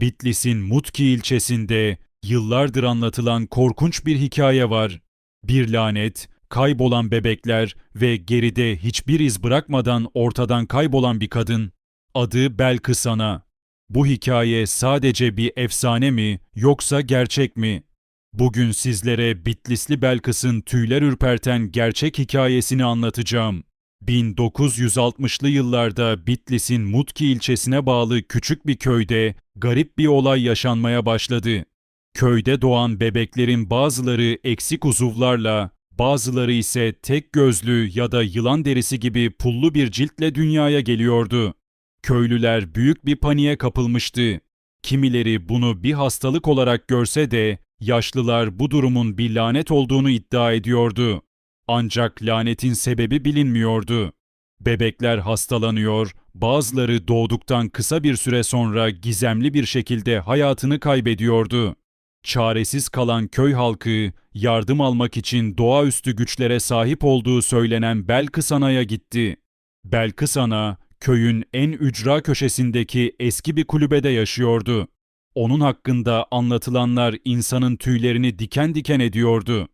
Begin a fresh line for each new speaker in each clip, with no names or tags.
Bitlis'in Mutki ilçesinde yıllardır anlatılan korkunç bir hikaye var. Bir lanet, kaybolan bebekler ve geride hiçbir iz bırakmadan ortadan kaybolan bir kadın. Adı Belkıs Ana. Bu hikaye sadece bir efsane mi yoksa gerçek mi? Bugün sizlere Bitlisli Belkıs'ın tüyler ürperten gerçek hikayesini anlatacağım. 1960'lı yıllarda Bitlis'in Mutki ilçesine bağlı küçük bir köyde garip bir olay yaşanmaya başladı. Köyde doğan bebeklerin bazıları eksik uzuvlarla, bazıları ise tek gözlü ya da yılan derisi gibi pullu bir ciltle dünyaya geliyordu. Köylüler büyük bir paniğe kapılmıştı. Kimileri bunu bir hastalık olarak görse de yaşlılar bu durumun bir lanet olduğunu iddia ediyordu. Ancak lanetin sebebi bilinmiyordu. Bebekler hastalanıyor, bazıları doğduktan kısa bir süre sonra gizemli bir şekilde hayatını kaybediyordu. Çaresiz kalan köy halkı yardım almak için doğaüstü güçlere sahip olduğu söylenen Belkıs Ana'ya gitti. Belkıs Ana köyün en ücra köşesindeki eski bir kulübede yaşıyordu. Onun hakkında anlatılanlar insanın tüylerini diken diken ediyordu.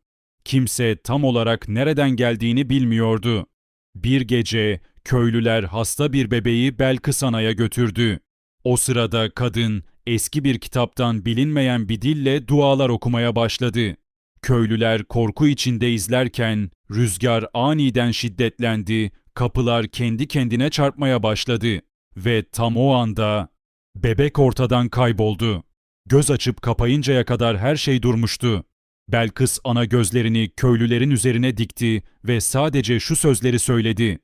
Kimse tam olarak nereden geldiğini bilmiyordu. Bir gece köylüler hasta bir bebeği Belkıs Ana'ya götürdü. O sırada kadın eski bir kitaptan bilinmeyen bir dille dualar okumaya başladı. Köylüler korku içinde izlerken rüzgar aniden şiddetlendi, kapılar kendi kendine çarpmaya başladı ve tam o anda bebek ortadan kayboldu. Göz açıp kapayıncaya kadar her şey durmuştu. Belkıs ana gözlerini köylülerin üzerine dikti ve sadece şu sözleri söyledi.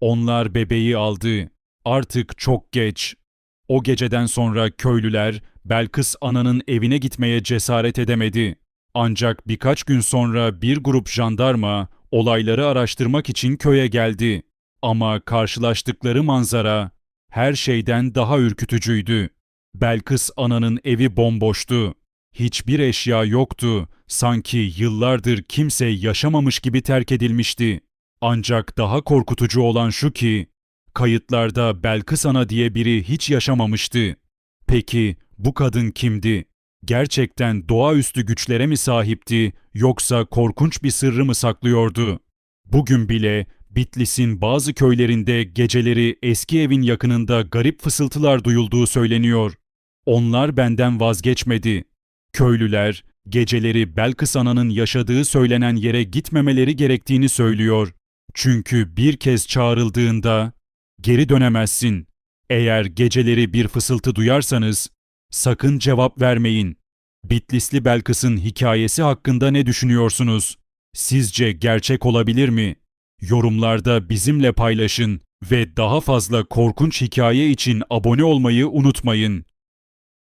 Onlar bebeği aldı. Artık çok geç. O geceden sonra köylüler Belkıs ananın evine gitmeye cesaret edemedi. Ancak birkaç gün sonra bir grup jandarma olayları araştırmak için köye geldi. Ama karşılaştıkları manzara her şeyden daha ürkütücüydü. Belkıs ananın evi bomboştu. Hiçbir eşya yoktu. Sanki yıllardır kimse yaşamamış gibi terk edilmişti. Ancak daha korkutucu olan şu ki, kayıtlarda Belkıs Ana diye biri hiç yaşamamıştı. Peki bu kadın kimdi? Gerçekten doğaüstü güçlere mi sahipti yoksa korkunç bir sırrı mı saklıyordu? Bugün bile Bitlis'in bazı köylerinde geceleri eski evin yakınında garip fısıltılar duyulduğu söyleniyor. Onlar benden vazgeçmedi. Köylüler geceleri Belkıs Ana'nın yaşadığı söylenen yere gitmemeleri gerektiğini söylüyor. Çünkü bir kez çağrıldığında geri dönemezsin. Eğer geceleri bir fısıltı duyarsanız sakın cevap vermeyin. Bitlisli Belkıs'ın hikayesi hakkında ne düşünüyorsunuz? Sizce gerçek olabilir mi? Yorumlarda bizimle paylaşın ve daha fazla korkunç hikaye için abone olmayı unutmayın.